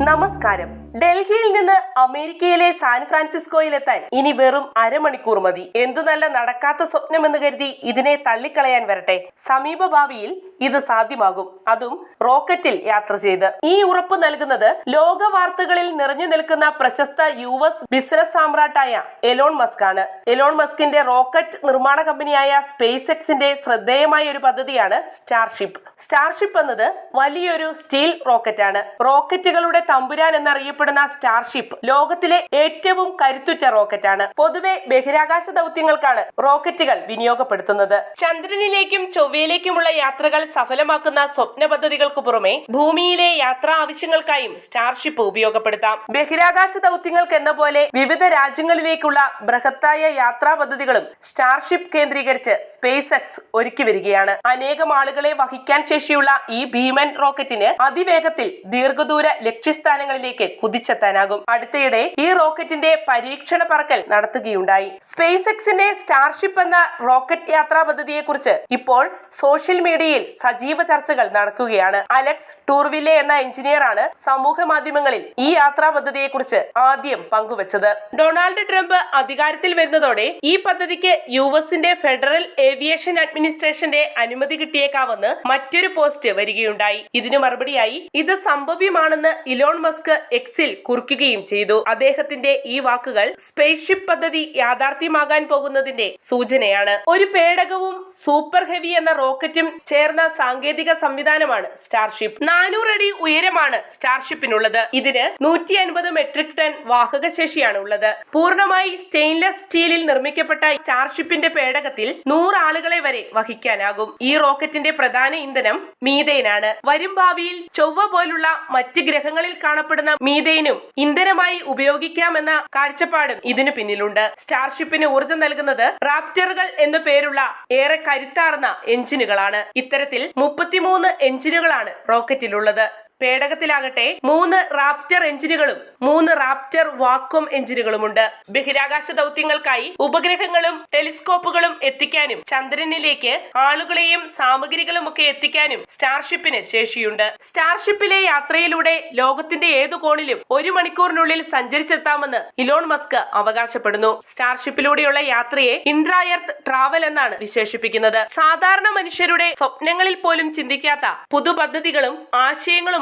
നമസ്കാരം. ഡൽഹിയിൽ നിന്ന് അമേരിക്കയിലെ സാൻ ഫ്രാൻസിസ്കോയിലെത്താൻ ഇനി വെറും അരമണിക്കൂർ മതി. എന്തു നല്ല നടക്കാത്ത സ്വപ്നം എന്ന് കരുതി ഇതിനെ തള്ളിക്കളയാൻ വരട്ടെ. സമീപ ഭാവിയിൽ ഇത് സാധ്യമാകും. അതും റോക്കറ്റിൽ യാത്ര ചെയ്ത്. ഈ ഉറപ്പ് നൽകുന്നത് ലോക വാർത്തകളിൽ നിറഞ്ഞു നിൽക്കുന്ന പ്രശസ്ത യു എസ് ബിസിനസ് സാമ്രാട്ടായ എലോൺ മസ്ക് ആണ് എലോൺ മസ്കിന്റെ റോക്കറ്റ് നിർമ്മാണ കമ്പനിയായ സ്പേസ് എക്സിന്റെ ശ്രദ്ധേയമായ ഒരു പദ്ധതിയാണ് സ്റ്റാർഷിപ്പ്. സ്റ്റാർഷിപ്പ് എന്നത് വലിയൊരു സ്റ്റീൽ റോക്കറ്റാണ്. റോക്കറ്റുകളുടെ തമ്പുരാൻ എന്നറിയപ്പെടുന്ന സ്റ്റാർഷിപ്പ് ലോകത്തിലെ ഏറ്റവും കരുത്തുറ്റ റോക്കറ്റാണ്. പൊതുവെ ബഹിരാകാശ ദൗത്യങ്ങൾക്കാണ് റോക്കറ്റുകൾ വിനിയോഗപ്പെടുത്തുന്നത്. ചന്ദ്രനിലേക്കും ചൊവ്വയിലേക്കുമുള്ള യാത്രകൾ സഫലമാക്കുന്ന സ്വപ്ന പദ്ധതികൾക്ക് പുറമെ ഭൂമിയിലെ യാത്രാ ആവശ്യങ്ങൾക്കായും സ്റ്റാർഷിപ്പ് ഉപയോഗപ്പെടുത്താം. ബഹിരാകാശ ദൗത്യങ്ങൾക്ക് എന്ന പോലെ വിവിധ രാജ്യങ്ങളിലേക്കുള്ള ബൃഹത്തായ യാത്രാ പദ്ധതികളും സ്റ്റാർഷിപ്പ് കേന്ദ്രീകരിച്ച് സ്പേസ് എക്സ് ഒരുക്കി വരികയാണ്. അനേകം ആളുകളെ വഹിക്കാൻ ശേഷിയുള്ള ഈ ഭീമൻ റോക്കറ്റിന് അതിവേഗത്തിൽ ദീർഘദൂര ലക്ഷ്യസ്ഥാനങ്ങളിലേക്ക് കുതിച്ചെത്താനാകും അടുത്തിടെ ഈ റോക്കറ്റിന്റെ പരീക്ഷണ പറക്കൽ നടത്തുകയുണ്ടായി. സ്പേസ് എക്സിന്റെ സ്റ്റാർഷിപ്പ് എന്ന റോക്കറ്റ് യാത്രാ പദ്ധതിയെ കുറിച്ച് ഇപ്പോൾ സോഷ്യൽ മീഡിയയിൽ സജീവ ചർച്ചകൾ നടക്കുകയാണ്. അലക്സ് ടൂർവില്ലെ എന്ന എഞ്ചിനീയർ ആണ് സമൂഹ മാധ്യമങ്ങളിൽ ഈ യാത്രാ പദ്ധതിയെ കുറിച്ച് ആദ്യം പങ്കുവച്ചത്. ഡൊണാൾഡ് ട്രംപ് അധികാരത്തിൽ വരുന്നതോടെ ഈ പദ്ധതിക്ക് യു എസിന്റെ ഫെഡറൽ ഏവിയേഷൻ അഡ്മിനിസ്ട്രേഷന്റെ അനുമതി കിട്ടിയേക്കാവെന്ന് മറ്റൊരു പോസ്റ്റ് വരികയുണ്ടായി. ഇതിനു മറുപടിയായി ഇത് സംഭവ്യമാണെന്ന് ഇലോൺ മസ്ക് എക്സിൽ കുറിക്കുകയും ചെയ്തു. അദ്ദേഹത്തിന്റെ ഈ വാക്കുകൾ സ്പേസ്ഷിപ്പ് പദ്ധതി യാഥാർത്ഥ്യമാകാൻ പോകുന്നതിന്റെ സൂചനയാണ്. ഒരു പേടകവും സൂപ്പർ ഹെവി എന്ന റോക്കറ്റും ചേർന്ന സാങ്കേതിക സംവിധാനമാണ് സ്റ്റാർഷിപ്പ് നാനൂറ് അടി ഉയരമാണ് സ്റ്റാർഷിപ്പിനുള്ളത് ഇതിന് നൂറ്റി അൻപത് മെട്രിക് ടൺ വാഹക ശേഷിയാണ് ഉള്ളത് പൂർണമായി സ്റ്റെയിൻലെസ് സ്റ്റീലിൽ നിർമ്മിക്കപ്പെട്ട സ്റ്റാർഷിപ്പിന്റെ പേടകത്തിൽ നൂറ് ആളുകളെ വരെ വഹിക്കാനാകും. ഈ റോക്കറ്റിന്റെ പ്രധാന ഇന്ധനം മീതേനാണ് വരും ഭാവിയിൽ ചൊവ്വ പോലുള്ള മറ്റ് ഗ്രഹങ്ങളിൽ കാണപ്പെടുന്ന മീതേനും ഇന്ധനമായി ഉപയോഗിക്കാമെന്ന കാഴ്ചപ്പാടും ഇതിനു പിന്നിലുണ്ട്. സ്റ്റാർഷിപ്പിന് ഊർജം നൽകുന്നത് റാപ്റ്ററുകൾ എന്നു പേരുള്ള ഏറെ കരുത്താർന്ന എഞ്ചിനുകളാണ്. ഇത്തരത്തിൽ മുപ്പത്തിമൂന്ന് എഞ്ചിനുകളാണ് റോക്കറ്റിലുള്ളത്. പേടകത്തിലാകട്ടെ മൂന്ന് റാപ്റ്റർ എഞ്ചിനുകളും മൂന്ന് റാപ്റ്റർ വാക്വം എഞ്ചിനുകളും ഉണ്ട് ബഹിരാകാശ ദൗത്യങ്ങൾക്കായി ഉപഗ്രഹങ്ങളും ടെലിസ്കോപ്പുകളും എത്തിക്കാനും ചന്ദ്രനിലേക്ക് ആളുകളെയും സാമഗ്രികളും ഒക്കെ എത്തിക്കാനും സ്റ്റാർഷിപ്പിന് ശേഷിയുണ്ട്. സ്റ്റാർഷിപ്പിലെ യാത്രയിലൂടെ ലോകത്തിന്റെ ഏതു കോണിലും ഒരു മണിക്കൂറിനുള്ളിൽ സഞ്ചരിച്ചെത്താമെന്ന് ഇലോൺ മസ്ക് അവകാശപ്പെടുന്നു. സ്റ്റാർഷിപ്പിലൂടെയുള്ള യാത്രയെ ഇൻട്രായർത്ത് ട്രാവൽ എന്നാണ് വിശേഷിപ്പിക്കുന്നത്. സാധാരണ മനുഷ്യരുടെ സ്വപ്നങ്ങളിൽ പോലും ചിന്തിക്കാത്ത പുതു പദ്ധതികളും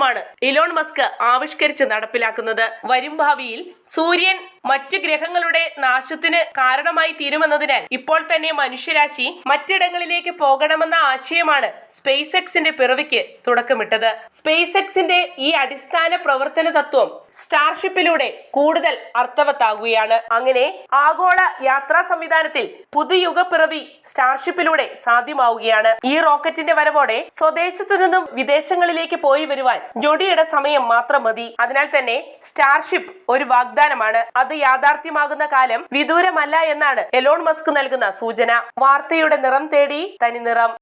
ആശയങ്ങളുമാണ് ഇലോൺ മസ്ക് ആവിഷ്കരിച്ച് നടപ്പിലാക്കുന്നത്. വരും ഭാവിയിൽ സൂര്യൻ മറ്റു ഗ്രഹങ്ങളുടെ നാശത്തിന് കാരണമായി തീരുമെന്നതിനാൽ ഇപ്പോൾ തന്നെ മനുഷ്യരാശി മറ്റിടങ്ങളിലേക്ക് പോകണമെന്ന ആശയമാണ് സ്പേസ് എക്സിന്റെ പിറവിക്ക് തുടക്കമിട്ടത്. സ്പേസ് എക്സിന്റെ ഈ അടിസ്ഥാന പ്രവർത്തന തത്വം സ്റ്റാർഷിപ്പിലൂടെ കൂടുതൽ അർത്ഥവത്താകുകയാണ്. അങ്ങനെ ആഗോള യാത്രാ സംവിധാനത്തിൽ പുതുയുഗ പിറവി സ്റ്റാർഷിപ്പിലൂടെ സാധ്യമാവുകയാണ്. ഈ റോക്കറ്റിന്റെ വരവോടെ സ്വദേശത്തു നിന്നും വിദേശങ്ങളിലേക്ക് പോയി വരുവാൻ ഞൊടിയുടെ സമയം മാത്രം മതി. അതിനാൽ തന്നെ സ്റ്റാർഷിപ്പ് ഒരു വാഗ്ദാനമാണ്. യാഥാർത്ഥ്യമാകുന്ന കാലം വിദൂരമല്ല എന്നാണ് എലോൺ മസ്ക് നൽകുന്ന സൂചന. വാർത്തയുടെ നിറം തേടി തനി നിറം.